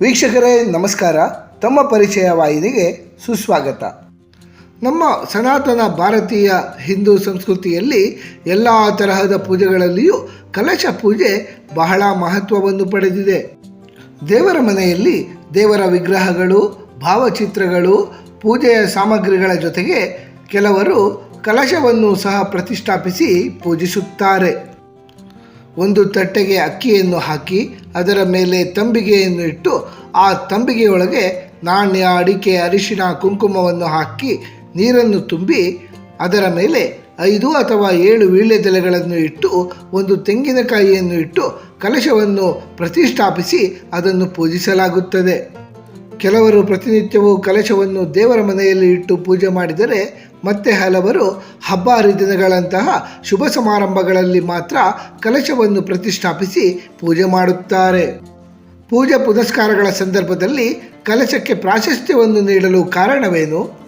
ವೀಕ್ಷಕರೇ, ನಮಸ್ಕಾರ. ತಮ್ಮ ಪರಿಚಯ ವಾಹಿನಿಗೆ ಸುಸ್ವಾಗತ. ನಮ್ಮ ಸನಾತನ ಭಾರತೀಯ ಹಿಂದೂ ಸಂಸ್ಕೃತಿಯಲ್ಲಿ ಎಲ್ಲ ತರಹದ ಪೂಜೆಗಳಲ್ಲಿಯೂ ಕಲಶ ಪೂಜೆ ಬಹಳ ಮಹತ್ವವನ್ನು ಪಡೆದಿದೆ. ದೇವರ ಮನೆಯಲ್ಲಿ ದೇವರ ವಿಗ್ರಹಗಳು, ಭಾವಚಿತ್ರಗಳು, ಪೂಜೆಯ ಸಾಮಗ್ರಿಗಳ ಜೊತೆಗೆ ಕೆಲವರು ಕಲಶವನ್ನು ಸಹ ಪ್ರತಿಷ್ಠಾಪಿಸಿ ಪೂಜಿಸುತ್ತಾರೆ. ಒಂದು ತಟ್ಟೆಗೆ ಅಕ್ಕಿಯನ್ನು ಹಾಕಿ ಅದರ ಮೇಲೆ ತಂಬಿಗೆಯನ್ನು ಇಟ್ಟು ಆ ತಂಬಿಗೆಯೊಳಗೆ ನಾಣ್ಯ, ಅಡಿಕೆ, ಅರಿಶಿನ, ಕುಂಕುಮವನ್ನು ಹಾಕಿ ನೀರನ್ನು ತುಂಬಿ ಅದರ ಮೇಲೆ ಐದು ಅಥವಾ ಏಳು ವೀಳ್ಯದೆಲೆಗಳನ್ನು ಇಟ್ಟು ಒಂದು ತೆಂಗಿನಕಾಯಿಯನ್ನು ಇಟ್ಟು ಕಲಶವನ್ನು ಪ್ರತಿಷ್ಠಾಪಿಸಿ ಅದನ್ನು ಪೂಜಿಸಲಾಗುತ್ತದೆ. ಕೆಲವರು ಪ್ರತಿನಿತ್ಯವೂ ಕಲಶವನ್ನು ದೇವರ ಮನೆಯಲ್ಲಿ ಇಟ್ಟು ಪೂಜೆ ಮಾಡಿದರೆ ಮತ್ತೆ ಹಲವರು ಹಬ್ಬ ಹರಿದಿನಗಳಂತಹ ಶುಭ ಸಮಾರಂಭಗಳಲ್ಲಿ ಮಾತ್ರ ಕಲಶವನ್ನು ಪ್ರತಿಷ್ಠಾಪಿಸಿ ಪೂಜೆ ಮಾಡುತ್ತಾರೆ. ಪೂಜೆ ಪುನಸ್ಕಾರಗಳ ಸಂದರ್ಭದಲ್ಲಿ ಕಲಶಕ್ಕೆ ಪ್ರಾಶಸ್ತ್ಯವನ್ನು ನೀಡಲು ಕಾರಣವೇನು?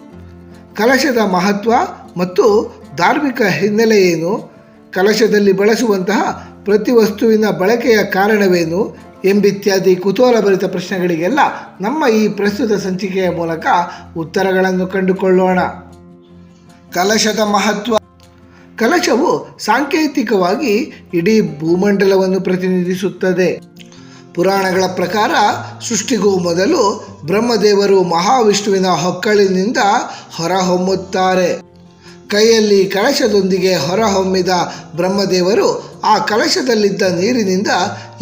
ಕಲಶದ ಮಹತ್ವ ಮತ್ತು ಧಾರ್ಮಿಕ ಹಿನ್ನೆಲೆ ಏನು? ಕಲಶದಲ್ಲಿ ಬಳಸುವಂತಹ ಪ್ರತಿ ವಸ್ತುವಿನ ಬಳಕೆಯ ಕಾರಣವೇನು? ಎಂಬಿತ್ಯಾದಿ ಕುತೂಹಲಭರಿತ ಪ್ರಶ್ನೆಗಳಿಗೆಲ್ಲ ನಮ್ಮ ಈ ಪ್ರಸ್ತುತ ಸಂಚಿಕೆಯ ಮೂಲಕ ಉತ್ತರಗಳನ್ನು ಕಂಡುಕೊಳ್ಳೋಣ. ಕಲಶದ ಮಹತ್ವ. ಕಲಶವು ಸಾಂಕೇತಿಕವಾಗಿ ಇಡೀ ಭೂಮಂಡಲವನ್ನು ಪ್ರತಿನಿಧಿಸುತ್ತದೆ. ಪುರಾಣಗಳ ಪ್ರಕಾರ ಸೃಷ್ಟಿಗೂ ಮೊದಲು ಬ್ರಹ್ಮದೇವರು ಮಹಾವಿಷ್ಣುವಿನ ಹೊಕ್ಕಳಿನಿಂದ ಹೊರಹೊಮ್ಮುತ್ತಾರೆ. ಕೈಯಲ್ಲಿ ಕಲಶದೊಂದಿಗೆ ಹೊರಹೊಮ್ಮಿದ ಬ್ರಹ್ಮದೇವರು ಆ ಕಲಶದಲ್ಲಿದ್ದ ನೀರಿನಿಂದ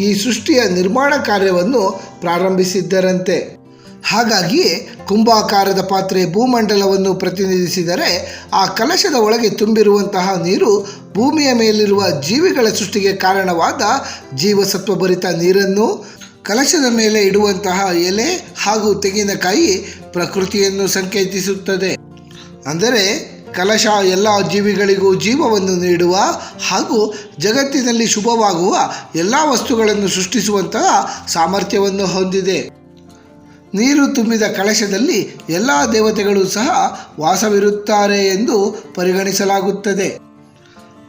ಈ ಸೃಷ್ಟಿಯ ನಿರ್ಮಾಣ ಕಾರ್ಯವನ್ನು ಪ್ರಾರಂಭಿಸಿದ್ದರಂತೆ. ಹಾಗಾಗಿ ಕುಂಭಾಕಾರದ ಪಾತ್ರೆ ಭೂಮಂಡಲವನ್ನು ಪ್ರತಿನಿಧಿಸಿದರೆ ಆ ಕಲಶದ ಒಳಗೆ ತುಂಬಿರುವಂತಹ ನೀರು ಭೂಮಿಯ ಮೇಲಿರುವ ಜೀವಿಗಳ ಸೃಷ್ಟಿಗೆ ಕಾರಣವಾದ ಜೀವಸತ್ವಭರಿತ ನೀರನ್ನು, ಕಲಶದ ಮೇಲೆ ಇಡುವಂತಹ ಎಲೆ ಹಾಗೂ ತೆಂಗಿನಕಾಯಿ ಪ್ರಕೃತಿಯನ್ನು ಸಂಕೇತಿಸುತ್ತದೆ. ಅಂದರೆ ಕಲಶ ಎಲ್ಲ ಜೀವಿಗಳಿಗೂ ಜೀವವನ್ನು ನೀಡುವ ಹಾಗೂ ಜಗತ್ತಿನಲ್ಲಿ ಶುಭವಾಗುವ ಎಲ್ಲ ವಸ್ತುಗಳನ್ನು ಸೃಷ್ಟಿಸುವಂತಹ ಸಾಮರ್ಥ್ಯವನ್ನು ಹೊಂದಿದೆ. ನೀರು ತುಂಬಿದ ಕಲಶದಲ್ಲಿ ಎಲ್ಲ ದೇವತೆಗಳು ಸಹ ವಾಸವಿರುತ್ತಾರೆ ಎಂದು ಪರಿಗಣಿಸಲಾಗುತ್ತದೆ.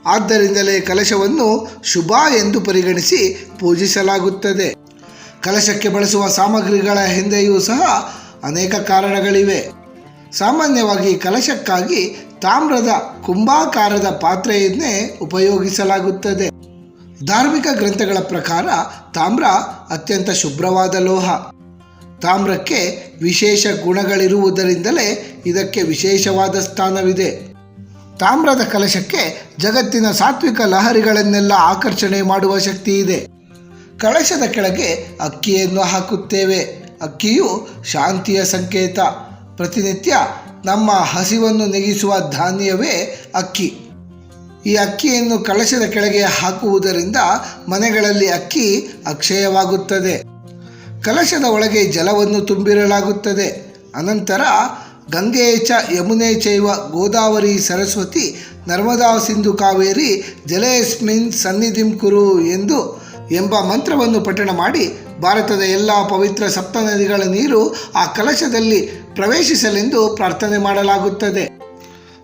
ಆದ್ದರಿಂದಲೇ ಕಲಶವನ್ನು ಶುಭ ಎಂದು ಪರಿಗಣಿಸಿ ಪೂಜಿಸಲಾಗುತ್ತದೆ. ಕಲಶಕ್ಕೆ ಬಳಸುವ ಸಾಮಗ್ರಿಗಳ ಹಿಂದೆಯೂ ಸಹ ಅನೇಕ ಕಾರಣಗಳಿವೆ. ಸಾಮಾನ್ಯವಾಗಿ ಕಲಶಕ್ಕಾಗಿ ತಾಮ್ರದ ಕುಂಭಾಕಾರದ ಪಾತ್ರೆಯನ್ನೇ ಉಪಯೋಗಿಸಲಾಗುತ್ತದೆ. ಧಾರ್ಮಿಕ ಗ್ರಂಥಗಳ ಪ್ರಕಾರ ತಾಮ್ರ ಅತ್ಯಂತ ಶುಭ್ರವಾದ ಲೋಹ. ತಾಮ್ರಕ್ಕೆ ವಿಶೇಷ ಗುಣಗಳಿರುವುದರಿಂದಲೇ ಇದಕ್ಕೆ ವಿಶೇಷವಾದ ಸ್ಥಾನವಿದೆ. ತಾಮ್ರದ ಕಲಶಕ್ಕೆ ಜಗತ್ತಿನ ಸಾತ್ವಿಕ ಲಹರಿಗಳನ್ನೆಲ್ಲ ಆಕರ್ಷಣೆ ಮಾಡುವ ಶಕ್ತಿ ಇದೆ ಕಳಶದ ಕೆಳಗೆ ಅಕ್ಕಿಯನ್ನು ಹಾಕುತ್ತೇವೆ. ಅಕ್ಕಿಯು ಶಾಂತಿಯ ಸಂಕೇತ. ಪ್ರತಿನಿತ್ಯ ನಮ್ಮ ಹಸಿವನ್ನು ನೆಗಿಸುವ ಧಾನ್ಯವೇ ಅಕ್ಕಿ. ಈ ಅಕ್ಕಿಯನ್ನು ಕಳಶದ ಕೆಳಗೆ ಹಾಕುವುದರಿಂದ ಮನೆಗಳಲ್ಲಿ ಅಕ್ಕಿ ಅಕ್ಷಯವಾಗುತ್ತದೆ. ಕಲಶದ ಒಳಗೆ ಜಲವನ್ನು ತುಂಬಿರಲಾಗುತ್ತದೆ. ಅನಂತರ ಗಂಗೆ ಚ ಯಮುನೆ ಚೈವ ಗೋದಾವರಿ ಸರಸ್ವತಿ ನರ್ಮದಾ ಸಿಂಧು ಕಾವೇರಿ ಜಲೇಸ್ಮಿನ್ ಸನ್ನಿಧಿಂ ಕುರು ಎಂದು ಎಂಬ ಮಂತ್ರವನ್ನು ಪಠಣ ಮಾಡಿ ಭಾರತದ ಎಲ್ಲ ಪವಿತ್ರ ಸಪ್ತ ನದಿಗಳ ನೀರು ಆ ಕಲಶದಲ್ಲಿ ಪ್ರವೇಶಿಸಲೆಂದು ಪ್ರಾರ್ಥನೆ ಮಾಡಲಾಗುತ್ತದೆ.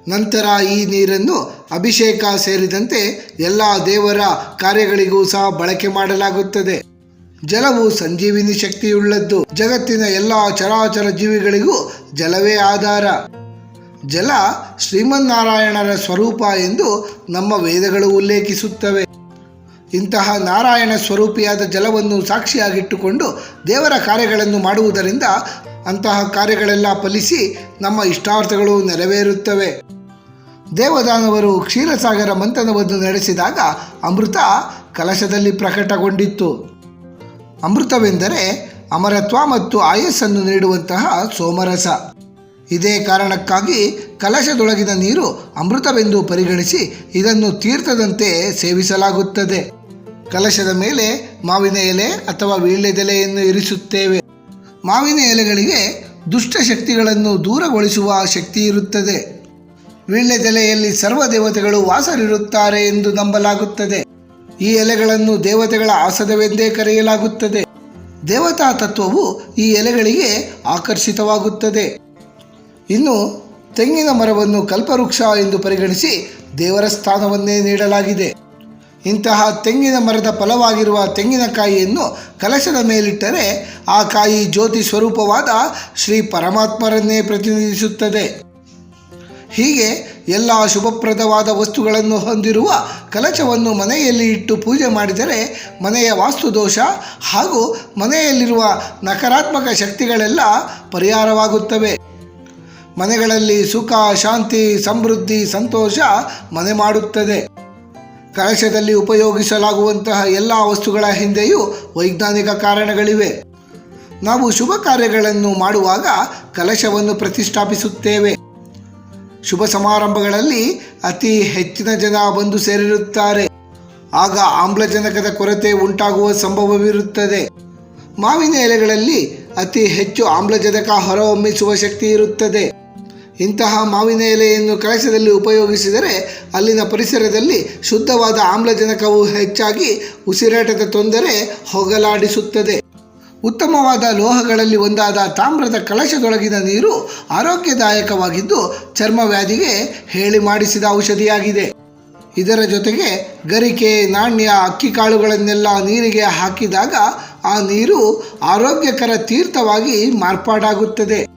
ನಂತರ ಈ ನೀರನ್ನು ಅಭಿಷೇಕ ಸೇರಿದಂತೆ ಎಲ್ಲ ದೇವರ ಕಾರ್ಯಗಳಿಗೂ ಸಹ ಬಳಕೆ ಮಾಡಲಾಗುತ್ತದೆ. ಜಲವು ಸಂಜೀವಿನಿ ಶಕ್ತಿಯುಳ್ಳದ್ದು. ಜಗತ್ತಿನ ಎಲ್ಲ ಚರಾಚರ ಜೀವಿಗಳಿಗೂ ಜಲವೇ ಆಧಾರ. ಜಲ ಶ್ರೀಮನ್ನಾರಾಯಣರ ಸ್ವರೂಪ ಎಂದು ನಮ್ಮ ವೇದಗಳು ಉಲ್ಲೇಖಿಸುತ್ತವೆ. ಇಂತಹ ನಾರಾಯಣ ಸ್ವರೂಪಿಯಾದ ಜಲವನ್ನು ಸಾಕ್ಷಿಯಾಗಿಟ್ಟುಕೊಂಡು ದೇವರ ಕಾರ್ಯಗಳನ್ನು ಮಾಡುವುದರಿಂದ ಅಂತಹ ಕಾರ್ಯಗಳೆಲ್ಲ ಫಲಿಸಿ ನಮ್ಮ ಇಷ್ಟಾರ್ಥಗಳು ನೆರವೇರುತ್ತವೆ. ದೇವದಾನವರು ಕ್ಷೀರಸಾಗರ ಮಂಥನವನ್ನು ನಡೆಸಿದಾಗ ಅಮೃತ ಕಲಶದಲ್ಲಿ ಪ್ರಕಟಗೊಂಡಿತ್ತು. ಅಮೃತವೆಂದರೆ ಅಮರತ್ವ ಮತ್ತು ಆಯಸ್ಸನ್ನು ನೀಡುವಂತಹ ಸೋಮರಸ. ಇದೇ ಕಾರಣಕ್ಕಾಗಿ ಕಲಶದೊಳಗಿನ ನೀರು ಅಮೃತವೆಂದು ಪರಿಗಣಿಸಿ ಇದನ್ನು ತೀರ್ಥದಂತೆ ಸೇವಿಸಲಾಗುತ್ತದೆ. ಕಲಶದ ಮೇಲೆ ಮಾವಿನ ಎಲೆ ಅಥವಾ ವೀಳ್ಯದೆಲೆಯನ್ನು ಇರಿಸುತ್ತೇವೆ. ಮಾವಿನ ಎಲೆಗಳಿಗೆ ದುಷ್ಟ ಶಕ್ತಿಗಳನ್ನು ದೂರಗೊಳಿಸುವ ಶಕ್ತಿ ಇರುತ್ತದೆ. ವೀಳ್ಯದೆಲೆಯಲ್ಲಿ ಸರ್ವ ದೇವತೆಗಳು ವಾಸರಿರುತ್ತಾರೆ ಎಂದು ನಂಬಲಾಗುತ್ತದೆ. ಈ ಎಲೆಗಳನ್ನು ದೇವತೆಗಳ ಆಸದವೆಂದೇ ಕರೆಯಲಾಗುತ್ತದೆ. ದೇವತಾ ತತ್ವವು ಈ ಎಲೆಗಳಿಗೆ ಆಕರ್ಷಿತವಾಗುತ್ತದೆ. ಇನ್ನು ತೆಂಗಿನ ಮರವನ್ನು ಕಲ್ಪವೃಕ್ಷ ಎಂದು ಪರಿಗಣಿಸಿ ದೇವರ ಸ್ಥಾನವನ್ನೇ ನೀಡಲಾಗಿದೆ. ಇಂತಹ ತೆಂಗಿನ ಮರದ ಫಲವಾಗಿರುವ ತೆಂಗಿನಕಾಯಿಯನ್ನು ಕಲಶದ ಮೇಲಿಟ್ಟರೆ ಆ ಕಾಯಿ ಜ್ಯೋತಿ ಸ್ವರೂಪವಾದ ಶ್ರೀ ಪರಮಾತ್ಮರನ್ನೇ ಪ್ರತಿನಿಧಿಸುತ್ತದೆ. ಹೀಗೆ ಎಲ್ಲ ಶುಭಪ್ರದವಾದ ವಸ್ತುಗಳನ್ನು ಹೊಂದಿರುವ ಕಲಶವನ್ನು ಮನೆಯಲ್ಲಿ ಇಟ್ಟು ಪೂಜೆ ಮಾಡಿದರೆ ಮನೆಯ ವಾಸ್ತುದೋಷ ಹಾಗೂ ಮನೆಯಲ್ಲಿರುವ ನಕಾರಾತ್ಮಕ ಶಕ್ತಿಗಳೆಲ್ಲ ಪರಿಹಾರವಾಗುತ್ತವೆ. ಮನೆಗಳಲ್ಲಿ ಸುಖ, ಶಾಂತಿ, ಸಮೃದ್ಧಿ, ಸಂತೋಷ ಮನೆ ಮಾಡುತ್ತದೆ. ಕಲಶದಲ್ಲಿ ಉಪಯೋಗಿಸಲಾಗುವಂತಹ ಎಲ್ಲ ವಸ್ತುಗಳ ಹಿಂದೆಯೂ ವೈಜ್ಞಾನಿಕ ಕಾರಣಗಳಿವೆ. ನಾವು ಶುಭ ಕಾರ್ಯಗಳನ್ನು ಮಾಡುವಾಗ ಕಲಶವನ್ನು ಪ್ರತಿಷ್ಠಾಪಿಸುತ್ತೇವೆ. ಶುಭ ಸಮಾರಂಭಗಳಲ್ಲಿ ಅತಿ ಹೆಚ್ಚಿನ ಜನ ಬಂದು ಸೇರಿರುತ್ತಾರೆ. ಆಗ ಆಮ್ಲಜನಕದ ಕೊರತೆ ಉಂಟಾಗುವ ಸಂಭವವಿರುತ್ತದೆ. ಮಾವಿನ ಎಲೆಗಳಲ್ಲಿ ಅತಿ ಹೆಚ್ಚು ಆಮ್ಲಜನಕ ಹೊರಹೊಮ್ಮಿಸುವ ಶಕ್ತಿ ಇರುತ್ತದೆ. ಇಂತಹ ಮಾವಿನ ಎಲೆಯನ್ನು ಕಳಶದಲ್ಲಿ ಉಪಯೋಗಿಸಿದರೆ ಅಲ್ಲಿನ ಪರಿಸರದಲ್ಲಿ ಶುದ್ಧವಾದ ಆಮ್ಲಜನಕವು ಹೆಚ್ಚಾಗಿ ಉಸಿರಾಟದ ತೊಂದರೆ ಹೋಗಲಾಡಿಸುತ್ತದೆ. ಉತ್ತಮವಾದ ಲೋಹಗಳಲ್ಲಿ ಒಂದಾದ ತಾಮ್ರದ ಕಳಶದೊಳಗಿನ ನೀರು ಆರೋಗ್ಯದಾಯಕವಾಗಿದ್ದು ಚರ್ಮ ವ್ಯಾಧಿಗೆ ಹೇಳಿ ಮಾಡಿಸಿದ ಔಷಧಿಯಾಗಿದೆ. ಇದರ ಜೊತೆಗೆ ಗರಿಕೆ, ನಾಣ್ಯ, ಅಕ್ಕಿ ಕಾಳುಗಳನ್ನೆಲ್ಲ ನೀರಿಗೆ ಹಾಕಿದಾಗ ಆ ನೀರು ಆರೋಗ್ಯಕರ ತೀರ್ಥವಾಗಿ ಮಾರ್ಪಾಡಾಗುತ್ತದೆ.